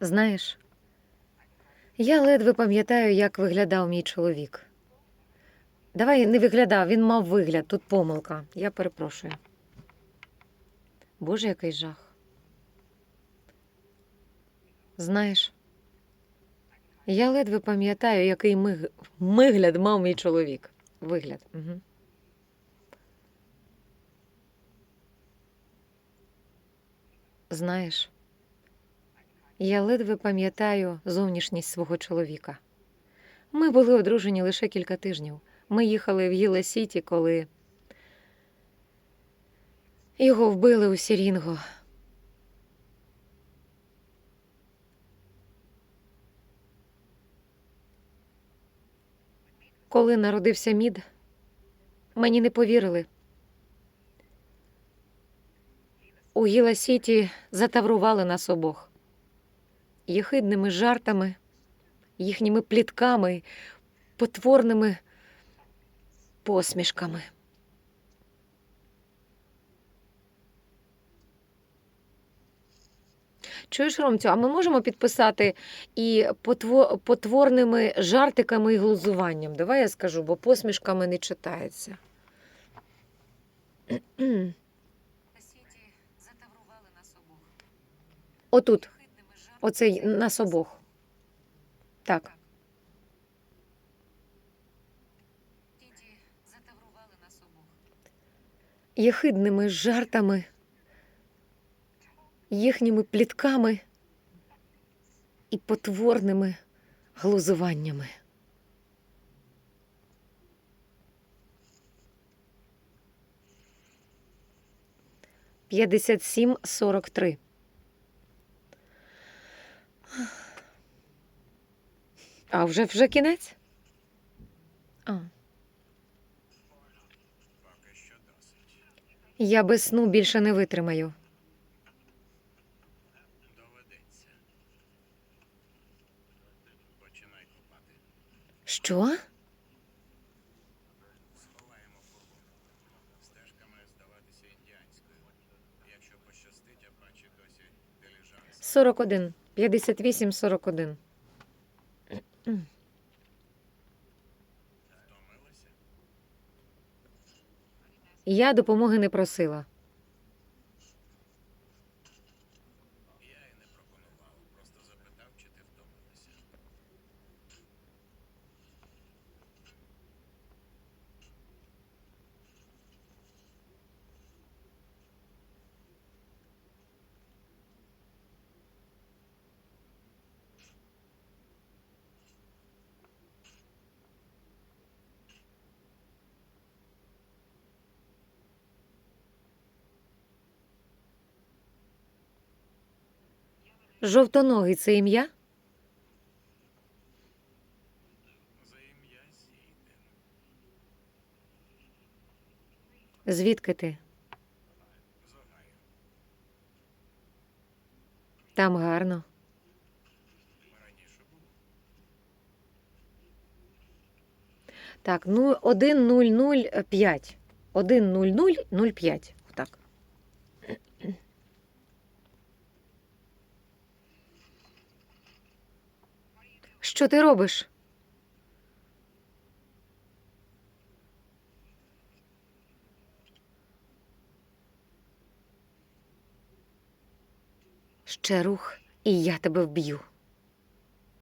Знаєш, я ледве пам'ятаю, як виглядав мій чоловік. Давай не виглядав, він мав вигляд, тут помилка. Я перепрошую. Боже, який жах. Знаєш, я ледве пам'ятаю, який миг... мигляд мав мій чоловік. Вигляд. Угу. Знаєш, я ледве пам'ятаю зовнішність свого чоловіка. Ми були одружені лише кілька тижнів. Ми їхали в Гіле Сіті, коли його вбили у Сірінго. Коли народився мід, мені не повірили. У Гіла Сіті затаврували нас обох єхидними жартами, їхніми плітками, потворними посмішками. Чуєш, Ромцю, а ми можемо підписати і потво- потворними жартиками і глузуванням? Давай я скажу, бо посмішками не читається. Отут, оцей нас обох. Так. Єхидними жартами, їхніми плітками і потворними глузуваннями. П'ятдесят сім сорок три. А вже вже кінець? А. Я без сну більше не витримаю. Доведеться. Починай копати. Що? Сховаємо фургон. Стежка має здаватися індіанською. Якщо пощастить, апачі досі диліжанс. 41. 58, 41. Втомилася? Я допомоги не просила. Я і не пропонував, просто запитав, чи ти втомилася. Жовтоногий це ім'я? Звідки ти? Там гарно. Так, ну 1005. 10005. Так. Що ти робиш? Ще рух, і я тебе вб'ю.